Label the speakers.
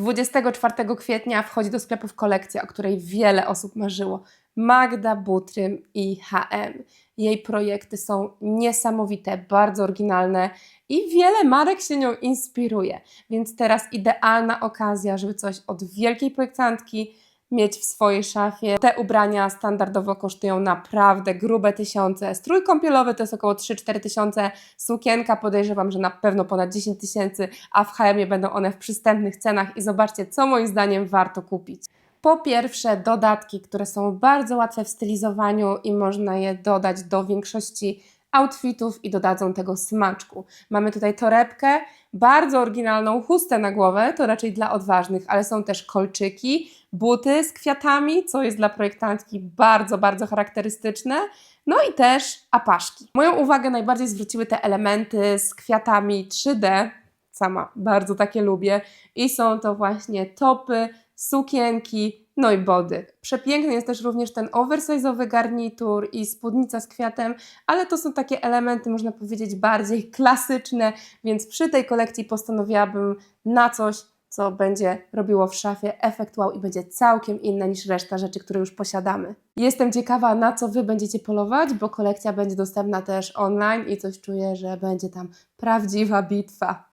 Speaker 1: 24 kwietnia wchodzi do sklepów kolekcja, o której wiele osób marzyło. Magda Butrym i H&M. Jej projekty są niesamowite, bardzo oryginalne i wiele marek się nią inspiruje. Więc teraz idealna okazja, żeby coś od wielkiej projektantki mieć w swojej szafie. Te ubrania standardowo kosztują naprawdę grube tysiące. Strój kąpielowy to jest około 3-4 tysiące. Sukienka podejrzewam, że na pewno ponad 10 tysięcy, a w H&M będą one w przystępnych cenach i zobaczcie, co moim zdaniem warto kupić. Po pierwsze, dodatki, które są bardzo łatwe w stylizowaniu i można je dodać do większości outfitów i dodadzą tego smaczku. Mamy tutaj torebkę, bardzo oryginalną chustę na głowę, to raczej dla odważnych, ale są też kolczyki, buty z kwiatami, co jest dla projektantki bardzo, bardzo charakterystyczne, no i też apaszki. Moją uwagę najbardziej zwróciły te elementy z kwiatami 3D, sama bardzo takie lubię, i są to właśnie topy, sukienki, no i body. Przepiękny jest też również ten oversize'owy garnitur i spódnica z kwiatem, ale to są takie elementy, można powiedzieć, bardziej klasyczne, więc przy tej kolekcji postanowiłabym na coś, co będzie robiło w szafie efekt wow i będzie całkiem inne niż reszta rzeczy, które już posiadamy. Jestem ciekawa, na co Wy będziecie polować, bo kolekcja będzie dostępna też online i coś czuję, że będzie tam prawdziwa bitwa.